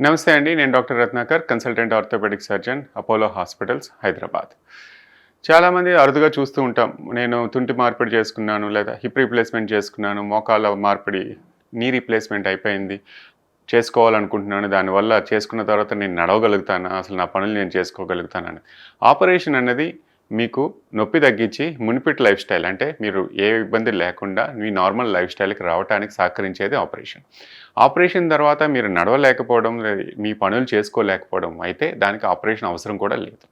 నమస్తే అండి నేను doctor Ratnakar consultant orthopaedic surgeon Apollo hospitals Hyderabad. చాలామంది అరుదుగా చూస్తూ ఉంటాం. నేను తుంటి మార్పిడి చేసుకున్నాను లేదా హిప్ రీప్లేస్మెంట్ చేసుకున్నాను మోకాల మార్పిడి నీ రీప్లేస్మెంట్ అయిపోయింది చేసుకోవాలనుకుంటున్నాను దానివల్ల చేసుకున్న తర్వాత నేను నడవగలుగుతానా అసలు నా పనులు నేను చేసుకోగలుగుతానని ఆపరేషన్ అనేది మీకు నొప్పి తగ్గించి మునిపిట్ లైఫ్ స్టైల్ అంటే మీరు ఏ ఇబ్బంది లేకుండా మీ నార్మల్ లైఫ్ స్టైల్కి రావడానికి సహకరించేది ఆపరేషన్. ఆపరేషన్ తర్వాత మీరు నడవలేకపోవడం మీ పనులు చేసుకోలేకపోవడం అయితే దానికి ఆపరేషన్ అవసరం కూడా లేదు.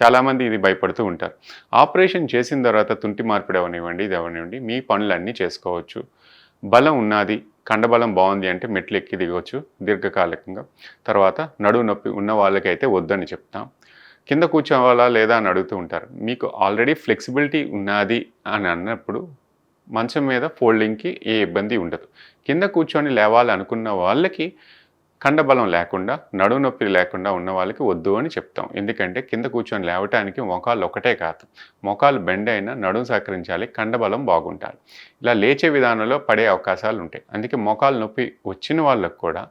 చాలామంది ఇది భయపడుతూ ఉంటారు. ఆపరేషన్ చేసిన తర్వాత తుంటి మార్పిడి అవనివ్వండి ఇది అవనివ్వండి మీ పనులన్నీ చేసుకోవచ్చు. బలం ఉన్నది కండబలం బాగుంది అంటే మెట్లు ఎక్కి దిగవచ్చు దీర్ఘకాలికంగా. తర్వాత నడువు నొప్పి ఉన్న వాళ్ళకైతే వద్దని చెప్తాం. కింద కూర్చోవాలా లేదా అని అడుగుతూ ఉంటారు. మీకు ఆల్రెడీ ఫ్లెక్సిబిలిటీ ఉన్నది అని అన్నప్పుడు మంచం మీద ఫోల్డింగ్కి ఏ ఇబ్బంది ఉండదు. కింద కూర్చొని లేవాలి అనుకున్న వాళ్ళకి కండబలం లేకుండా నడుము నొప్పి లేకుండా ఉన్న వాళ్ళకి వద్దు అని చెప్తాం. ఎందుకంటే కింద కూర్చొని లేవటానికి మోకాళ్ళు ఒకటే కాదు. మోకాలు బెండ్ అయినా నడుము సహకరించాలి కండబలం బాగుంటాలి. ఇలా లేచే విధానంలో పడే అవకాశాలు ఉంటాయి. అందుకే మోకాలు నొప్పి వచ్చిన వాళ్ళకు కూడా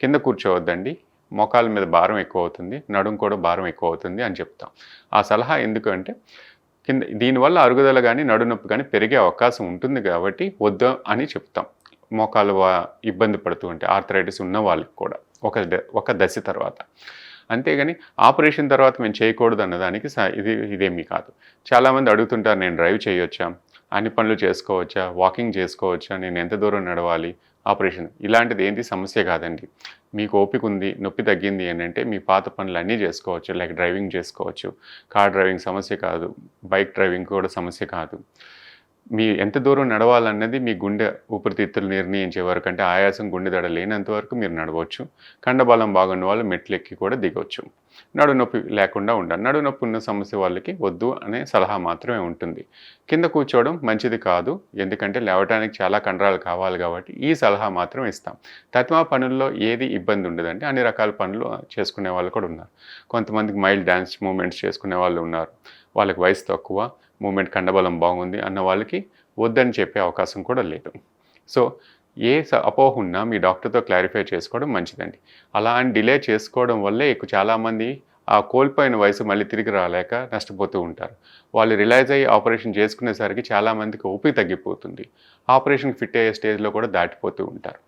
కింద కూర్చోవద్దండి. మోకాల మీద భారం ఎక్కువ అవుతుంది నడుం కూడా భారం ఎక్కువ అవుతుంది అని చెప్తాం. ఆ సలహా ఎందుకంటే కింద దీనివల్ల అరుగుదల కానీ నడునొప్పి కానీ పెరిగే అవకాశం ఉంటుంది కాబట్టి వద్దు అని చెప్తాం. మోకాలు వా- ఇబ్బంది పడుతూ ఉంటే ఆర్థరైటిస్ ఉన్న వాళ్ళకి కూడా ఒక ద- ఒక దశ తర్వాత. అంతేగాని ఆపరేషన్ తర్వాత మేము చేయకూడదు అన్నదానికి స- ఇది ఇదేమీ కాదు. చాలామంది అడుగుతుంటారు నేను డ్రైవ్ చేయొచ్చా? అన్ని పనులు చేసుకోవచ్చా? వాకింగ్ చేసుకోవచ్చా? నేను ఎంత దూరం నడవాలి? ఆపరేషన్. ఇలాంటిది ఏంటి సమస్య కాదండి. మీకు ఓపిక ఉంది నొప్పి తగ్గింది అని అంటే మీ పాత పనులు అన్నీ చేసుకోవచ్చు. లైక్ డ్రైవింగ్ చేసుకోవచ్చు. కార్ డ్రైవింగ్ సమస్య కాదు. బైక్ డ్రైవింగ్ కూడా సమస్య కాదు. మీ ఎంత దూరం నడవాలన్నది మీ గుండె ఊపిరితిత్తులు నిర్ణయించే వరకు అంటే ఆయాసం గుండె దడ లేనంత వరకు మీరు నడవచ్చు. కండబలం బాగున్న వాళ్ళు మెట్లు ఎక్కి కూడా దిగవచ్చు నడు నొప్పి లేకుండా ఉండాలి నడు నొప్పి ఉన్న సమస్య వాళ్ళకి వద్దు అనే సలహా మాత్రమే ఉంటుంది. కింద కూర్చోవడం మంచిది కాదు ఎందుకంటే లేవటానికి చాలా కండరాలు కావాలి కాబట్టి ఈ సలహా మాత్రం ఇస్తాం. తత్మా పనుల్లో ఏది ఇబ్బంది ఉండదండి అన్ని రకాల పనులు చేసుకునే వాళ్ళు కూడా ఉన్నారు. కొంతమందికి మైల్డ్ డ్యాన్స్ మూమెంట్స్ చేసుకునే వాళ్ళు ఉన్నారు. వాళ్ళకి వయసు తక్కువ మూమెంట్ కండబలం బాగుంది అన్న వాళ్ళకి వద్దని చెప్పే అవకాశం కూడా లేదు. సో ఏ స- అపోహ ఉన్నా మీ డాక్టర్తో క్లారిఫై చేసుకోవడం మంచిదండి. అలా అని డిలే చేసుకోవడం వల్లే ఎక్కువ చాలామంది ఆ కోల్పోయిన వయసు మళ్ళీ తిరిగి రాలేక నష్టపోతూ ఉంటారు. వాళ్ళు రిలైజ్ అయ్యి ఆపరేషన్ చేసుకునేసరికి చాలామందికి ఓపిక తగ్గిపోతుంది. ఆపరేషన్ ఫిట్ అయ్యే స్టేజ్లో కూడా దాటిపోతూ ఉంటారు.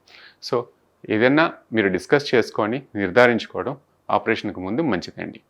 సో ఏదన్నా మీరు డిస్కస్ చేసుకొని నిర్ధారించుకోవడం ఆపరేషన్కి ముందు మంచిదండి.